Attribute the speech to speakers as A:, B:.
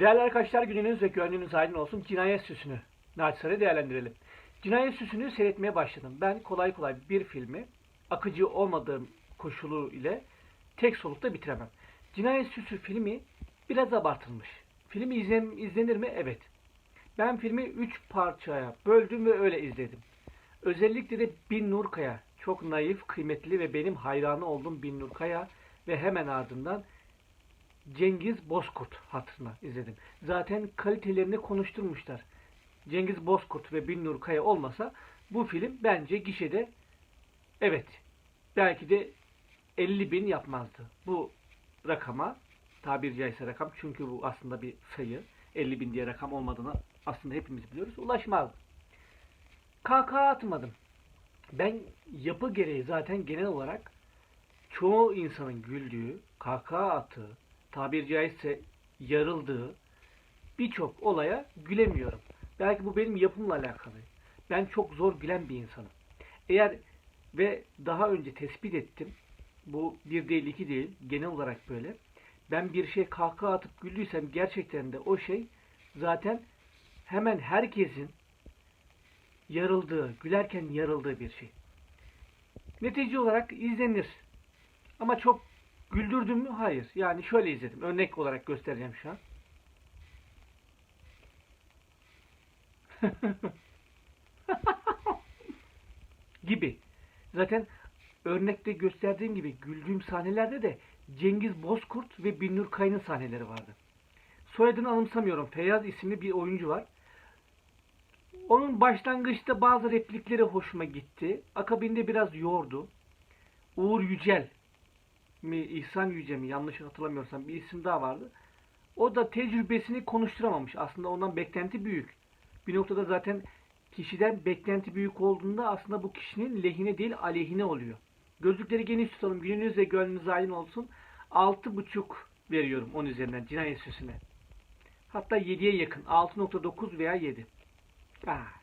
A: Değerli arkadaşlar gününüz ve gönlünüz aydın olsun. Cinayet Süsü'nü naçizane değerlendirelim. Cinayet Süsü'nü seyretmeye başladım. Ben kolay kolay bir filmi akıcı olmadığım koşulu ile tek solukta bitiremem. Cinayet Süsü filmi biraz abartılmış. Film izlen, izlenir mi? Evet. Ben filmi 3 parçaya böldüm ve öyle izledim. Özellikle de Bin Nurkaya çok naif, kıymetli ve benim hayranı olduğum Bin Nurkaya ve hemen ardından Cengiz Bozkurt hatırına izledim. Zaten kalitelerini konuşturmuşlar. Cengiz Bozkurt ve Binnur Kaya olmasa bu film bence gişede evet belki de 50 bin yapmazdı. Bu rakama tabiri caizse rakam çünkü bu aslında bir sayı 50 bin diye rakam olmadığını aslında hepimiz biliyoruz. Ulaşmazdı. Kahkaha atmadım. Ben yapı gereği zaten genel olarak çoğu insanın güldüğü, kahkaha attığı, tabiri caizse yarıldığı birçok olaya gülemiyorum. Belki bu benim yapımla alakalı. Ben çok zor gülen bir insanım. Eğer ve daha önce tespit ettim. Bu bir değil iki değil. Genel olarak böyle. Ben bir şey kahkaha atıp güldüysem gerçekten de o şey zaten hemen herkesin yarıldığı, gülerken yarıldığı bir şey. Netice olarak izlenir. Ama çok güldürdüm mü? Hayır. Yani şöyle izledim. Örnek olarak göstereceğim şu an. gibi. Zaten örnekte gösterdiğim gibi güldüğüm sahnelerde de Cengiz Bozkurt ve Binnur Kayın'ın sahneleri vardı. Soyadını anımsamıyorum. Feyyaz isimli bir oyuncu var. Onun başlangıçta bazı replikleri hoşuma gitti. Akabinde biraz yordu. Uğur Yücel mi İhsan Yüce mi yanlış hatırlamıyorsam bir isim daha vardı. O da tecrübesini konuşturamamış. Aslında ondan beklenti büyük. Bir noktada zaten kişiden beklenti büyük olduğunda aslında bu kişinin lehine değil aleyhine oluyor. Gözlükleri geniş tutalım. Gününüz ve gönlünüz aydın olsun. 6.5 veriyorum 10 üzerinden cinayet süsüne. Hatta 7'ye yakın. 6.9 veya 7. Ah.